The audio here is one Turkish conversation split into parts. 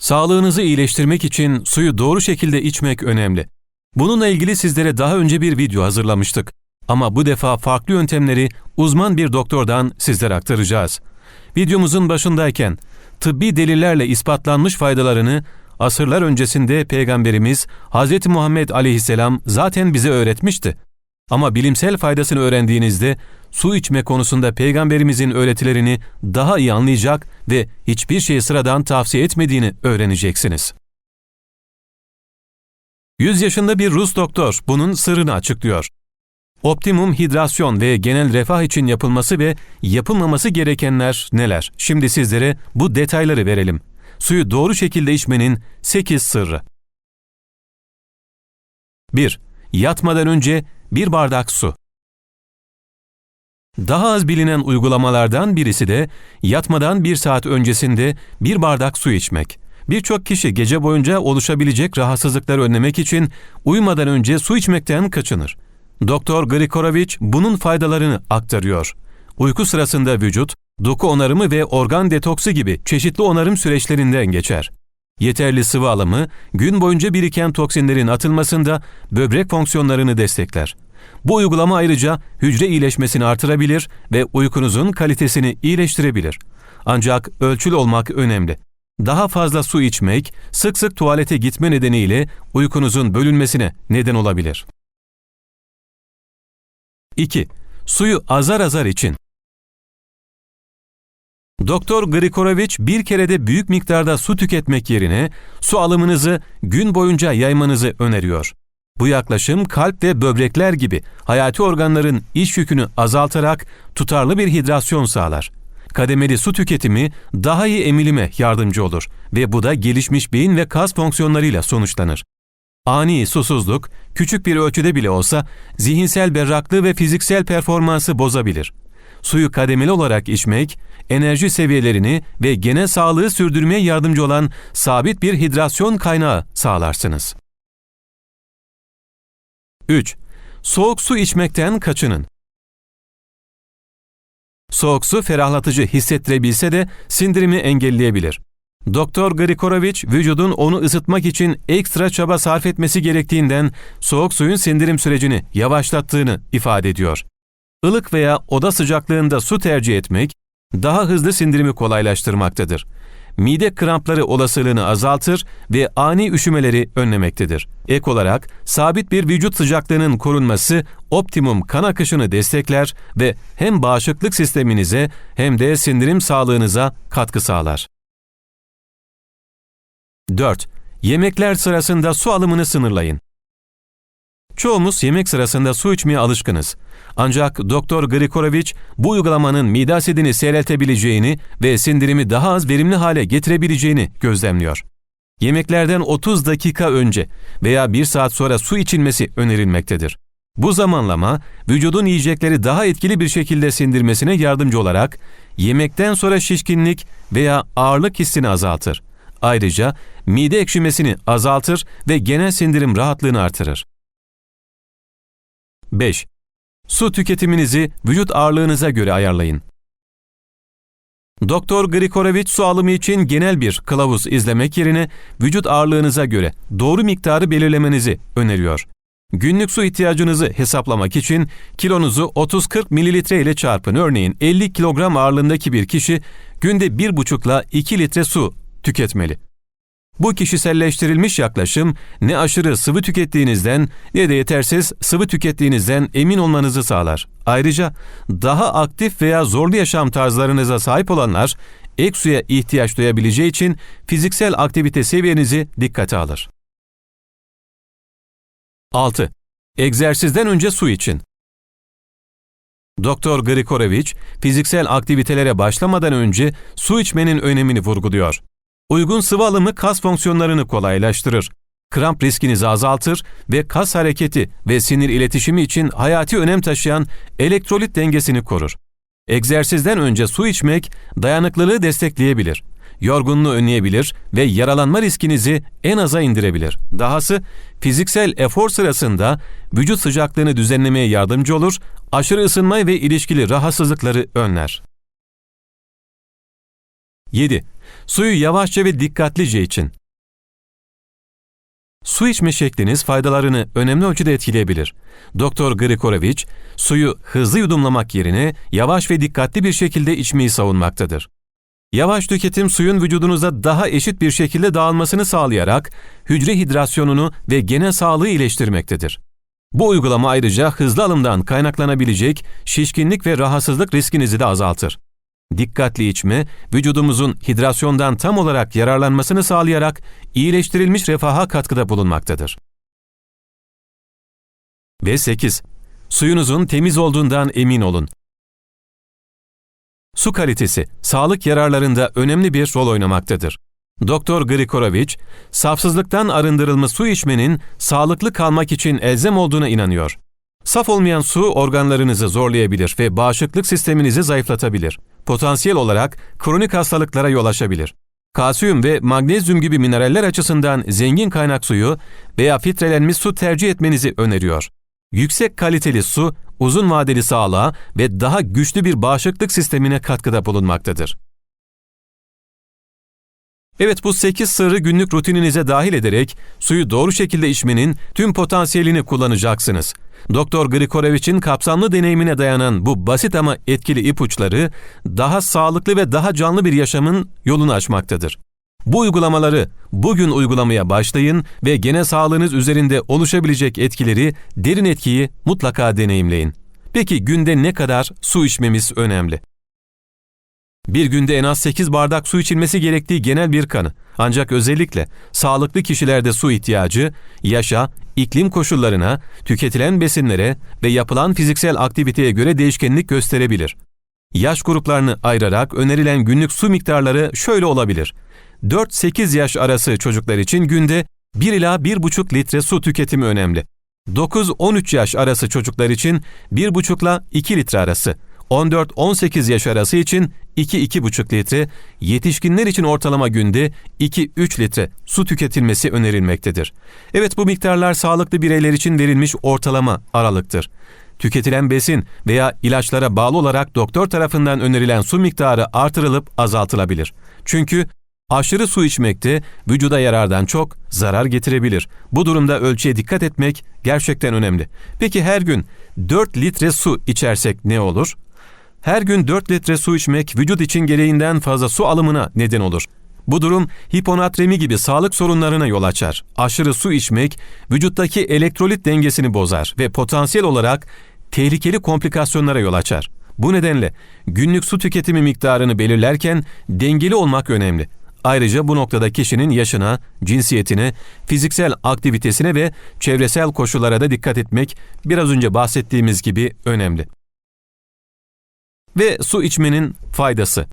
Sağlığınızı iyileştirmek için suyu doğru şekilde içmek önemli. Bununla ilgili sizlere daha önce bir video hazırlamıştık. Ama bu defa farklı yöntemleri uzman bir doktordan sizlere aktaracağız. Videomuzun başındayken tıbbi delillerle ispatlanmış faydalarını asırlar öncesinde Peygamberimiz Hz. Muhammed aleyhisselam zaten bize öğretmişti. Ama bilimsel faydasını öğrendiğinizde su içme konusunda peygamberimizin öğretilerini daha iyi anlayacak ve hiçbir şeyi sıradan tavsiye etmediğini öğreneceksiniz. 100 yaşında bir Rus doktor bunun sırrını açıklıyor. Optimum hidrasyon ve genel refah için yapılması ve yapılmaması gerekenler neler? Şimdi sizlere bu detayları verelim. Suyu doğru şekilde içmenin 8 sırrı. 1. Yatmadan önce bir bardak su. Daha az bilinen uygulamalardan birisi de yatmadan bir saat öncesinde bir bardak su içmek. Birçok kişi gece boyunca oluşabilecek rahatsızlıkları önlemek için uyumadan önce su içmekten kaçınır. Doktor Grigorovic bunun faydalarını aktarıyor. Uyku sırasında vücut, doku onarımı ve organ detoksu gibi çeşitli onarım süreçlerinden geçer. Yeterli sıvı alımı, gün boyunca biriken toksinlerin atılmasında böbrek fonksiyonlarını destekler. Bu uygulama ayrıca hücre iyileşmesini artırabilir ve uykunuzun kalitesini iyileştirebilir. Ancak ölçülü olmak önemli. Daha fazla su içmek, sık sık tuvalete gitme nedeniyle uykunuzun bölünmesine neden olabilir. 2. Suyu azar azar için. Doktor Grigorovic bir kerede büyük miktarda su tüketmek yerine su alımınızı gün boyunca yaymanızı öneriyor. Bu yaklaşım kalp ve böbrekler gibi hayati organların iş yükünü azaltarak tutarlı bir hidrasyon sağlar. Kademeli su tüketimi daha iyi emilime yardımcı olur ve bu da gelişmiş beyin ve kas fonksiyonlarıyla sonuçlanır. Ani susuzluk, küçük bir ölçüde bile olsa zihinsel berraklığı ve fiziksel performansı bozabilir. Suyu kademeli olarak içmek, enerji seviyelerini ve genel sağlığı sürdürmeye yardımcı olan sabit bir hidrasyon kaynağı sağlarsınız. 3. Soğuk su içmekten kaçının. Soğuk su ferahlatıcı hissettirebilse de sindirimi engelleyebilir. Doktor Grigorovic vücudun onu ısıtmak için ekstra çaba sarf etmesi gerektiğinden soğuk suyun sindirim sürecini yavaşlattığını ifade ediyor. Ilık veya oda sıcaklığında su tercih etmek daha hızlı sindirimi kolaylaştırmaktadır. Mide krampları olasılığını azaltır ve ani üşümeleri önlemektedir. Ek olarak sabit bir vücut sıcaklığının korunması optimum kan akışını destekler ve hem bağışıklık sisteminize hem de sindirim sağlığınıza katkı sağlar. 4. Yemekler sırasında su alımını sınırlayın. Çoğumuz yemek sırasında su içmeye alışkınız. Ancak Doktor Grigorovic bu uygulamanın mide asidini seyreltebileceğini ve sindirimi daha az verimli hale getirebileceğini gözlemliyor. Yemeklerden 30 dakika önce veya 1 saat sonra su içilmesi önerilmektedir. Bu zamanlama vücudun yiyecekleri daha etkili bir şekilde sindirmesine yardımcı olarak yemekten sonra şişkinlik veya ağırlık hissini azaltır. Ayrıca mide ekşimesini azaltır ve genel sindirim rahatlığını artırır. 5. Su tüketiminizi vücut ağırlığınıza göre ayarlayın. Doktor Grigorovic su alımı için genel bir kılavuz izlemek yerine vücut ağırlığınıza göre doğru miktarı belirlemenizi öneriyor. Günlük su ihtiyacınızı hesaplamak için kilonuzu 30-40 mililitre ile çarpın. Örneğin 50 kilogram ağırlığındaki bir kişi günde 1,5 ile 2 litre su tüketmeli. Bu kişiselleştirilmiş yaklaşım ne aşırı sıvı tükettiğinizden ne de yetersiz sıvı tükettiğinizden emin olmanızı sağlar. Ayrıca daha aktif veya zorlu yaşam tarzlarınıza sahip olanlar ek suya ihtiyaç duyabileceği için fiziksel aktivite seviyenizi dikkate alır. 6. Egzersizden önce su için. Doktor Grigorovic, fiziksel aktivitelere başlamadan önce su içmenin önemini vurguluyor. Uygun sıvı alımı kas fonksiyonlarını kolaylaştırır. Kramp riskinizi azaltır ve kas hareketi ve sinir iletişimi için hayati önem taşıyan elektrolit dengesini korur. Egzersizden önce su içmek dayanıklılığı destekleyebilir. Yorgunluğu önleyebilir ve yaralanma riskinizi en aza indirebilir. Dahası fiziksel efor sırasında vücut sıcaklığını düzenlemeye yardımcı olur, aşırı ısınma ve ilişkili rahatsızlıkları önler. 7. Suyu yavaşça ve dikkatlice için. Su içme şekliniz faydalarını önemli ölçüde etkileyebilir. Doktor Grigorovic, suyu hızlı yudumlamak yerine yavaş ve dikkatli bir şekilde içmeyi savunmaktadır. Yavaş tüketim suyun vücudunuzda daha eşit bir şekilde dağılmasını sağlayarak hücre hidrasyonunu ve genel sağlığı iyileştirmektedir. Bu uygulama ayrıca hızlı alımdan kaynaklanabilecek şişkinlik ve rahatsızlık riskinizi de azaltır. Dikkatli içme, vücudumuzun hidrasyondan tam olarak yararlanmasını sağlayarak iyileştirilmiş refaha katkıda bulunmaktadır. Ve 8. Suyunuzun temiz olduğundan emin olun. Su kalitesi, sağlık yararlarında önemli bir rol oynamaktadır. Doktor Grigorovic, safsızlıktan arındırılmış su içmenin sağlıklı kalmak için elzem olduğuna inanıyor. Saf olmayan su organlarınızı zorlayabilir ve bağışıklık sisteminizi zayıflatabilir. Potansiyel olarak kronik hastalıklara yol açabilir. Kalsiyum ve magnezyum gibi mineraller açısından zengin kaynak suyu veya filtrelenmiş su tercih etmenizi öneriyor. Yüksek kaliteli su, uzun vadeli sağlığa ve daha güçlü bir bağışıklık sistemine katkıda bulunmaktadır. Evet bu 8 sırrı günlük rutininize dahil ederek suyu doğru şekilde içmenin tüm potansiyelini kullanacaksınız. Doktor Grigorovic'in kapsamlı deneyimine dayanan bu basit ama etkili ipuçları daha sağlıklı ve daha canlı bir yaşamın yolunu açmaktadır. Bu uygulamaları bugün uygulamaya başlayın ve genel sağlığınız üzerinde oluşabilecek etkileri, derin etkiyi mutlaka deneyimleyin. Peki günde ne kadar su içmemiz önemli? Bir günde en az 8 bardak su içilmesi gerektiği genel bir kanı. Ancak özellikle sağlıklı kişilerde su ihtiyacı, yaşa, iklim koşullarına, tüketilen besinlere ve yapılan fiziksel aktiviteye göre değişkenlik gösterebilir. Yaş gruplarını ayırarak önerilen günlük su miktarları şöyle olabilir. 4-8 yaş arası çocuklar için günde 1 ila 1,5 litre su tüketimi önemli. 9-13 yaş arası çocuklar için 1,5 ile 2 litre arası. 14-18 yaş arası için 2-2,5 litre, yetişkinler için ortalama günde 2-3 litre su tüketilmesi önerilmektedir. Evet bu miktarlar sağlıklı bireyler için verilmiş ortalama aralıktır. Tüketilen besin veya ilaçlara bağlı olarak doktor tarafından önerilen su miktarı artırılıp azaltılabilir. Çünkü aşırı su içmekte vücuda yarardan çok zarar getirebilir. Bu durumda ölçüye dikkat etmek gerçekten önemli. Peki her gün 4 litre su içersek ne olur? Her gün 4 litre su içmek vücut için gereğinden fazla su alımına neden olur. Bu durum hiponatremi gibi sağlık sorunlarına yol açar. Aşırı su içmek vücuttaki elektrolit dengesini bozar ve potansiyel olarak tehlikeli komplikasyonlara yol açar. Bu nedenle günlük su tüketimi miktarını belirlerken dengeli olmak önemli. Ayrıca bu noktada kişinin yaşına, cinsiyetine, fiziksel aktivitesine ve çevresel koşullara da dikkat etmek biraz önce bahsettiğimiz gibi önemli. Ve su içmenin faydası.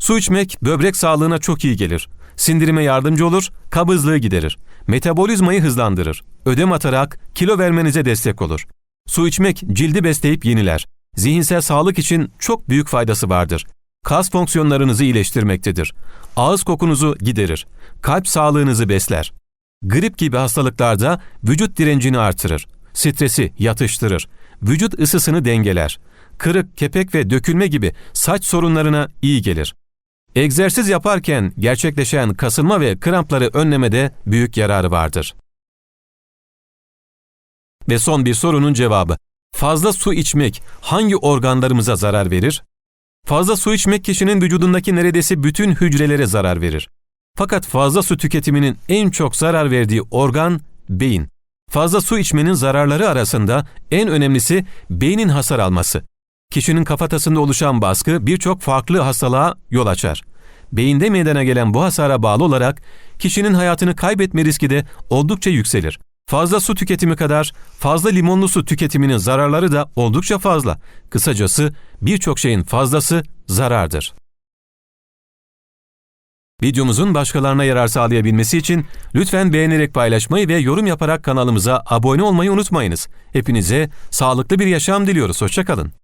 Su içmek böbrek sağlığına çok iyi gelir. Sindirime yardımcı olur, kabızlığı giderir. Metabolizmayı hızlandırır. Ödem atarak kilo vermenize destek olur. Su içmek cildi besleyip yeniler. Zihinsel sağlık için çok büyük faydası vardır. Kas fonksiyonlarınızı iyileştirmektedir. Ağız kokunuzu giderir. Kalp sağlığınızı besler. Grip gibi hastalıklarda vücut direncini artırır. Stresi yatıştırır. Vücut ısısını dengeler kırık, kepek ve dökülme gibi saç sorunlarına iyi gelir. Egzersiz yaparken gerçekleşen kasılma ve krampları önlemede büyük yararı vardır. Ve son bir sorunun cevabı. Fazla su içmek hangi organlarımıza zarar verir? Fazla su içmek kişinin vücudundaki neredeyse bütün hücrelere zarar verir. Fakat fazla su tüketiminin en çok zarar verdiği organ beyin. Fazla su içmenin zararları arasında en önemlisi beynin hasar alması. Kişinin kafatasında oluşan baskı birçok farklı hastalığa yol açar. Beyinde meydana gelen bu hasara bağlı olarak kişinin hayatını kaybetme riski de oldukça yükselir. Fazla su tüketimi kadar fazla limonlu su tüketiminin zararları da oldukça fazla. Kısacası birçok şeyin fazlası zarardır. Videomuzun başkalarına yarar sağlayabilmesi için lütfen beğenerek paylaşmayı ve yorum yaparak kanalımıza abone olmayı unutmayınız. Hepinize sağlıklı bir yaşam diliyoruz. Hoşçakalın.